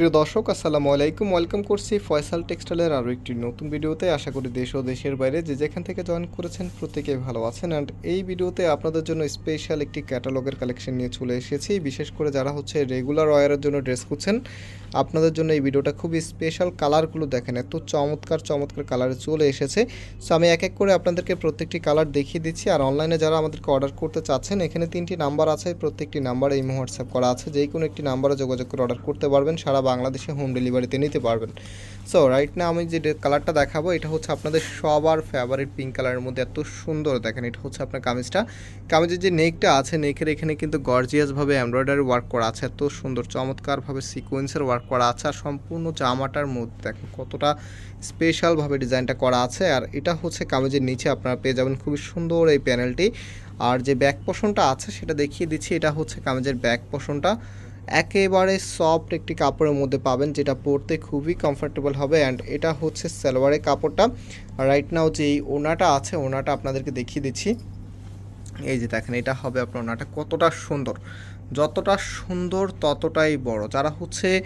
প্রিয় দর্শক, আসসালামু আলাইকুম। ওয়েলকাম করছি ফয়সাল টেক্সটাইলের আরও একটি নতুন ভিডিওতে। আশা করি দেশ ও দেশের বাইরে যে যেখান থেকে জয়েন করেছেন প্রত্যেকেই ভালো আছেন। অ্যান্ড এই ভিডিওতে আপনাদের জন্য স্পেশাল একটি ক্যাটালগের কালেকশন নিয়ে চলে এসেছি। বিশেষ করে যারা হচ্ছে রেগুলার ওয়ারের জন্য ড্রেস খুঁজছেন, আপনাদের জন্য এই ভিডিওটা খুবই স্পেশাল কালারগুলো দেখেন। এত চমৎকার চমৎকার কালারে চলে এসেছে। সো আমি এক এক করে আপনাদেরকে প্রত্যেকটি কালার দেখিয়ে দিচ্ছি। আর অনলাইনে যারা আমাদেরকে অর্ডার করতে চাচ্ছেন, এখানে তিনটি নাম্বার আছে। প্রত্যেকটি নাম্বার এই হোয়াটসঅ্যাপ করা আছে। যেই কোনো একটি নাম্বারে যোগাযোগ করে অর্ডার করতে পারবেন। সারা বাংলাদেশে হোম ডেলিভারিতে নিতে পারবেন। সো রাইট না আমি যে কালারটা দেখাবো, এটা হচ্ছে আপনাদের সবার ফেভারিট পিঙ্ক কালারের মধ্যে এত সুন্দর দেখেন, এটা হচ্ছে আপনার কামিজটা। কামিজের যে নেকটা আছে, নেকের এখানে কিন্তু গর্জিয়াসভাবে এমব্রয়ডারি ওয়ার্ক করা আছে, এত সুন্দর, চমৎকারভাবে সিকোয়েন্সের ওয়ার্ক করা আছে আর সম্পূর্ণ জামাটার মধ্যে দেখেন কতটা স্পেশালভাবে ডিজাইনটা করা আছে। আর এটা হচ্ছে কামিজের নিচে আপনারা পেয়ে যাবেন খুবই সুন্দর এই প্যানেলটি আর যে ব্যাক পোষণটা আছে, সেটা দেখিয়ে দিচ্ছি, এটা হচ্ছে কামিজের ব্যাক পোষণটা একেবারে সফট একটি কাপড়ের মধ্যে পাবেন, যেটা পরতে খুবই কমফোর্টেবল হবে অ্যান্ড এটা হচ্ছে সালোয়ারের কাপড়টা। রাইট নাও যে এই ওনাটা আছে, ওনাটা আপনাদেরকে দেখিয়ে দিচ্ছি। এই যে দেখেন, এটা হবে আপনার ওনাটা কতটা সুন্দর। যতটা সুন্দর ততটাই বড়। যারা হচ্ছে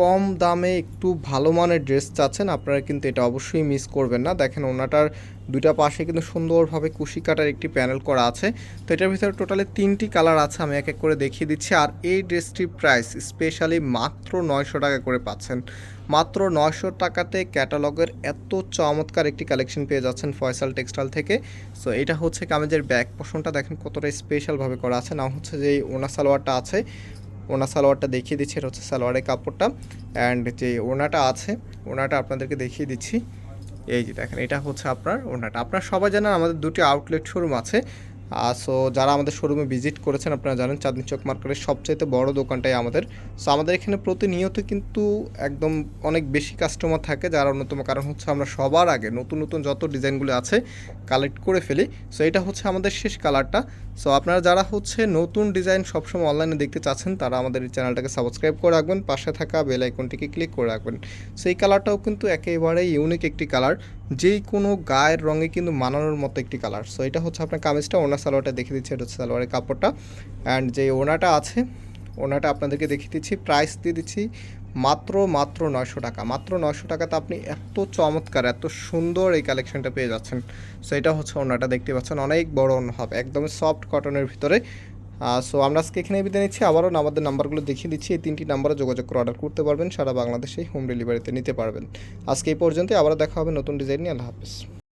কম দামে একটু ভালো মানের ড্রেস চাচ্ছেন, আপনারা কিন্তু এটা অবশ্যই মিস করবেন না। দেখেন, ওনাটার দুইটা পাশে কিন্তু সুন্দরভাবে কুশি কাটার একটি প্যানেল করা আছে। তো এটার ভিতরে টোটালি তিনটি কালার আছে, আমি এক এক করে দেখিয়ে দিচ্ছি। আর এই ড্রেসটির প্রাইস স্পেশালি মাত্র নয়শো টাকা করে পাচ্ছেন। মাত্র নয়শো টাকাতে ক্যাটালগের এত চমৎকার একটি কালেকশন পেয়ে যাচ্ছেন ফয়সাল টেক্সটাইল থেকে। সো এটা হচ্ছে কামেজের ব্যাক পোষণটা, দেখেন কতটা স্পেশালভাবে করা আছে। না হচ্ছে যে ওনা সালোয়ারটা আছে। ওনা সালোয়ারটা দেখিয়ে দিচ্ছি, এটা হচ্ছে সালোয়ারের কাপড়টা। অ্যান্ড যে ওনাটা আছে, ওনাটা আপনাদেরকে দেখিয়ে দিচ্ছি। এই যে দেখেন, এটা হচ্ছে আপনার ওনাটা। আপনার সবাই জানেন আমাদের দুটি আউটলেট শোরুম আছে। সো যারা আমাদের শোরুমে ভিজিট করেছেন, আপনারা জানেন চাঁদনি চক মার্কেটের সবচাইতে বড় দোকানটাই আমাদের। সো আমাদের এখানে প্রতিনিয়ত কিন্তু একদম অনেক বেশি কাস্টমার থাকে, যার অন্যতম কারণ হচ্ছে আমরা সবার আগে নতুন নতুন যত ডিজাইনগুলো আছে কালেক্ট করে ফেলি। সো এটা হচ্ছে আমাদের শেষ কালারটা সো আপনারা যারা হচ্ছে নতুন ডিজাইন সবসময় অনলাইনে দেখতে চাচ্ছেন, তারা আমাদের এই চ্যানেলটাকে সাবস্ক্রাইব করে রাখবেন। পাশে থাকা বেল আইকনটিকে ক্লিক করে রাখবেন। সো এই কালারটাও কিন্তু একেবারে ইউনিক একটি কালার যেই কোনো গায়ের রঙে কিন্তু মানানোর মতো একটি কালার সো এটা হচ্ছে আপনার কামিজটা, ওনার সালোয়ারটা দেখিয়ে দিচ্ছি, এটা হচ্ছে সালোয়ারের কাপড়টা। অ্যান্ড যে ওনাটা আছে, ওনাটা আপনাদেরকে দেখিয়ে দিচ্ছি প্রাইস দিয়ে দিচ্ছি মাত্র মাত্র নয়শো টাকা। মাত্র নয়শো টাকাতে আপনি এত চমৎকার, এত সুন্দর এই কালেকশনটা পেয়ে যাচ্ছেন। সো এটা হচ্ছে ওনাটা, দেখতে পাচ্ছেন, অনেক বড় হবে একদমই সফট কটনের ভিতরে। সো আমরা আজকে এখানে বিদায় নিচ্ছি। আবারও আমাদের নাম্বারগুলো দেখিয়ে দিচ্ছি। এই তিনটি নাম্বারে যোগাযোগ করে অর্ডার করতে পারবেন। সারা বাংলাদেশে হোম ডেলিভারিতে নিতে পারবেন। আজকে এই পর্যন্ত আবার দেখা হবে নতুন ডিজাইন নিয়ে। আল্লাহ হাফিজ।